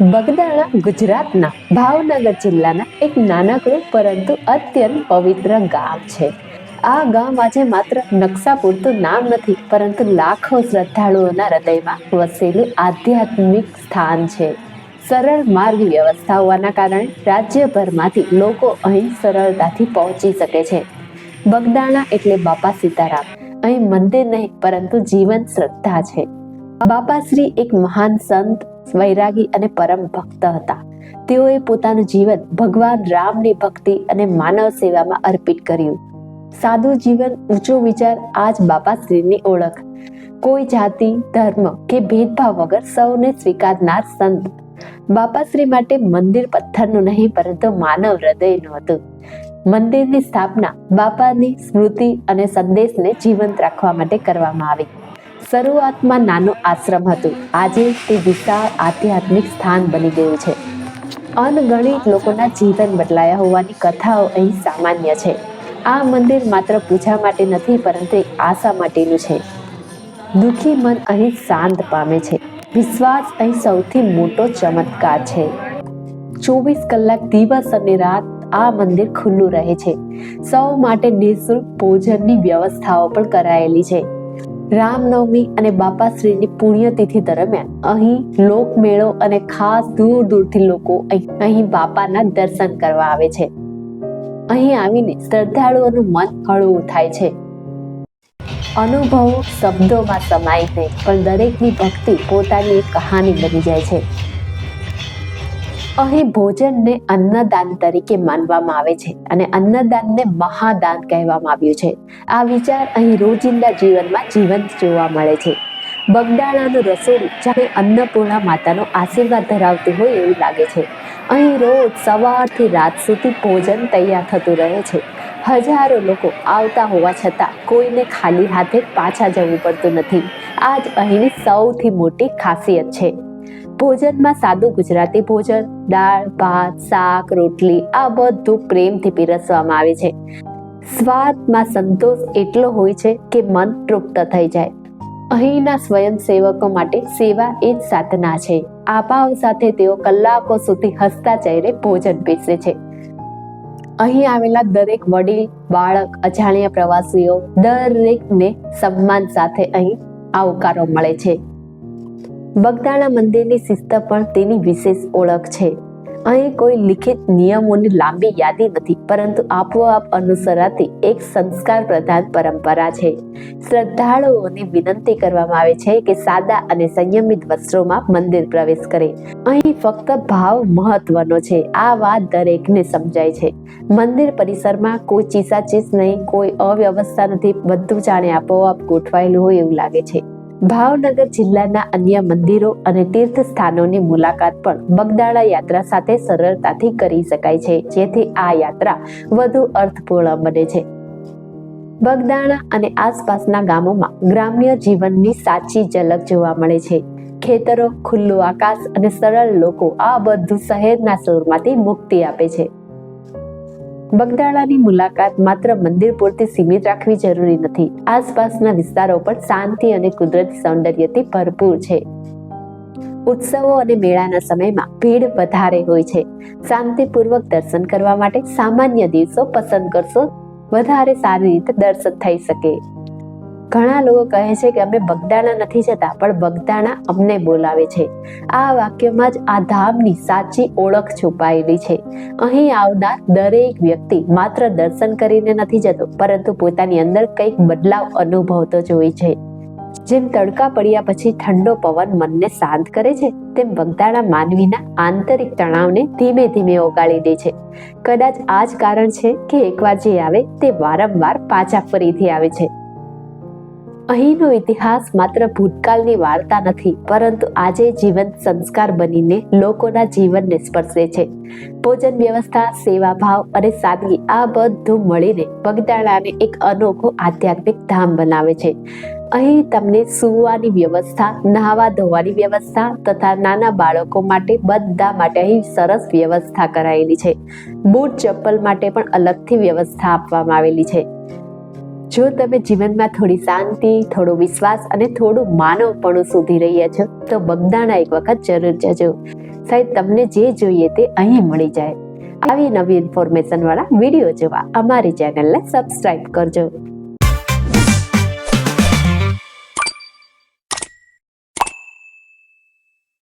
બગદાણા ગુજરાતના ભાવનગર જિલ્લાના એક નાનકડું પરંતુ અત્યંત પવિત્ર ગામ છે. આ ગામ આજે માત્ર નકશા પૂરતું નામ નથી, પરંતુ લાખો શ્રદ્ધાળુઓના હૃદયમાં વસેલું આધ્યાત્મિક સ્થાન છે. સરળ માર્ગ વ્યવસ્થા હોવાના કારણે રાજ્યભરમાંથી લોકો અહીં સરળતાથી પહોંચી શકે છે. બગદાણા એટલે બાપા સીતારામ. અહીં મંદિર નહીં, પરંતુ જીવન શ્રદ્ધા છે. બાપાશ્રી એક મહાન સંત વૈરાગી અને પરમ ભક્ત હતા. તેઓએ પોતાનું જીવન ભગવાન રામની ભક્તિ અને માનવ સેવામાં અર્પિત કર્યું. સાદું જીવન ઊંચો વિચાર આ જ બાપાશ્રીની ઓળખ. કોઈ જાતિ, ધર્મ કે ભેદભાવ વગર સૌને સ્વીકારનાર સંત. બાપાશ્રી માટે મંદિર પથ્થરનું નહીં, પરંતુ માનવ હૃદયનું હતું. મંદિરની સ્થાપના બાપાની સ્મૃતિ અને સંદેશને જીવંત રાખવા માટે કરવામાં આવી. શરૂઆતમાં નાનું આશ્રમ હતું. આજે તે વિશાળ આધ્યાત્મિક સ્થાન બની ગયું છે. અનગણિત લોકોના જીવન બદલાયા હોવાની કથાઓ અહીં સામાન્ય છે. આ મંદિર માત્ર પૂજા માટે નથી, પરંતુ આશા માટેનું છે. દુઃખી મન અહીં શાંત પામે છે. વિશ્વાસ અહીં સૌથી મોટો ચમત્કાર છે. ચોવીસ કલાક દિવસ અને રાત આ મંદિર ખુલ્લું રહે છે. સૌ માટે નિઃશુલ્ક ભોજનની વ્યવસ્થાઓ પણ કરાયેલી છે. રામનવમી અને બાપાશ્રીની પુણ્યતિથિ દરમિયાન અહીં લોકમેળો અને ખાસ દૂર દૂરથી લોકો અહીં બાપાના દર્શન કરવા આવે છે. અહીં આવીને શ્રદ્ધાળુઓનું મન હળવું થાય છે. અનુભવો શબ્દોમાં સમાય નહીં, પણ દરેકની ભક્તિ પોતાની એક કહાની બની જાય છે. અહીં ભોજનને અન્નદાન તરીકે માનવામાં આવે છે અને અન્નદાનને મહાદાન કહેવામાં આવ્યું છે. આ વિચાર અહીં રોજિંદા જીવનમાં જીવંત જોવા મળે છે. બગદાણાનું રસોડું જાણે અન્નપૂર્ણા માતાનો આશીર્વાદ ધરાવતું હોય એવું લાગે છે. અહીં રોજ સવારથી રાત સુધી ભોજન તૈયાર થતું રહે છે. હજારો લોકો આવતા હોવા છતાં કોઈને ખાલી હાથે પાછા જવું પડતું નથી. આ જ અહીંની સૌથી મોટી ખાસિયત છે. ભોજનમાં સાદું ગુજરાતી ભોજન, દાળ, ભાત, શાક, રોટલી, આ બધું પ્રેમથી પીરસવામાં આવે છે. સ્વાદમાં સંતોષ એટલો હોય છે કે મન તૃપ્ત થઈ જાય. અહીંના સ્વયંસેવકો માટે સેવા એ જ સાધના છે. આ ભાવ સાથે તેઓ કલાકો સુધી હસતા ચહેરે ભોજન પીરસે છે. અહીં આવેલા દરેક વડીલ, બાળક, અજાણ્યા પ્રવાસીઓ દરેકને સન્માન સાથે અહીં આવકારો મળે છે. બગદાણા મંદિરની શિસ્ત પણ તેની વિશેષ ઓળખ છે. અહીં કોઈ લિખિત નિયમોની લાંબી યાદી નથી, પરંતુ આપોઆપ અનુસરાતી એક સંસ્કાર પ્રધાન પરંપરા છે. શ્રદ્ધાળુઓને વિનંતી કરવામાં આવે છે કે સાદા અને સંયમિત વસ્ત્રોમાં મંદિર પ્રવેશ કરે. અહીં ફક્ત ભાવ મહત્વનો છે, આ વાત દરેકને સમજાય છે. મંદિર પરિસરમાં કોઈ ચીસાચીસ નહીં, કોઈ અવ્યવસ્થા નથી, બધું જાણે આપોઆપ ગોઠવાયેલું હોય એવું લાગે છે. ભાવનગર જિલ્લાના અન્ય મંદિરો અને તીર્થ સ્થાનોની મુલાકાત પણ બગદાણા યાત્રા સાથે સરળતાથી કરી શકાય છે. જેથી આ યાત્રા વધુ અર્થપૂર્ણ બને છે. બગદાણા અને આસપાસના ગામોમાં ગ્રામ્ય જીવનની સાચી ઝલક જોવા મળે છે. ખેતરો ખુલ્લું આકાશ અને સરળ લોકો આ બધું શહેરના શોરમાંથી મુક્તિ આપે છે. બગદાણાની મુલાકાત માત્ર મંદિર પૂરતી સીમિત રાખવી જરૂરી નથી. આસપાસના વિસ્તારો પણ શાંતિ અને કુદરતી સૌંદર્યથી ભરપૂર છે. ઉત્સવો અને મેળાના સમયમાં ભીડ વધારે હોય છે. શાંતિપૂર્વક દર્શન કરવા માટે સામાન્ય દિવસો પસંદ કરશો. વધારે સારી રીતે દર્શન થઈ શકે. ઘણા લોકો કહે છે કે અમે બગદાણા નથી જતા, પણ બગદાણા અમને બોલાવે છે. આ વાક્યમાં જ આ ધામની સાચી ઓળખ છુપાયેલી છે. અહીં આવનાર દરેક વ્યક્તિ માત્ર દર્શન કરીને નથી જતો, પરંતુ પોતાની અંદર કંઈક બદલાવ અનુભવતો જોઈ છે. જેમ તડકા પડ્યા પછી ઠંડો પવન મનને શાંત કરે છે, તેમ બગદાણા માનવીના આંતરિક તણાવને ધીમે ધીમે ઓગાળી દે છે. કદાચ આ જ કારણ છે કે એકવાર જે આવે તે વારંવાર પાછા ફરીથી આવે છે. અહીંનો ઇતિહાસ માત્ર ભૂતકાળની વાર્તા નથી, પરંતુ આજે જીવંત સંસ્કાર બનીને લોકોના જીવનને સ્પર્શે છે. ભોજન વ્યવસ્થા સેવા ભાવ અને સાદગી આ બધું મળીને બગદાણાને એક અનોખું આધ્યાત્મિક ધામ બનાવે છે. અહીં તમને સુવાની વ્યવસ્થા, નહાવા ધોવાની વ્યવસ્થા તથા નાના બાળકો માટે બધા માટે અહીં સરસ વ્યવસ્થા કરાયેલી છે. બૂટ ચપ્પલ માટે પણ અલગથી વ્યવસ્થા આપવામાં આવેલી છે. જો તમે જીવનમાં થોડી શાંતિ, થોડો વિશ્વાસ અને થોડું માનવપણું શોધી રહ્યા છો, તો બગદાણા એક વખત જરૂર જજો. સાહેબ, તમને જે જોઈએ તે અહીં મળી જાય. આવી નવી ઇન્ફોર્મેશન વાળા વીડિયો જોવા અમારી ચેનલને સબસ્ક્રાઈબ કરજો.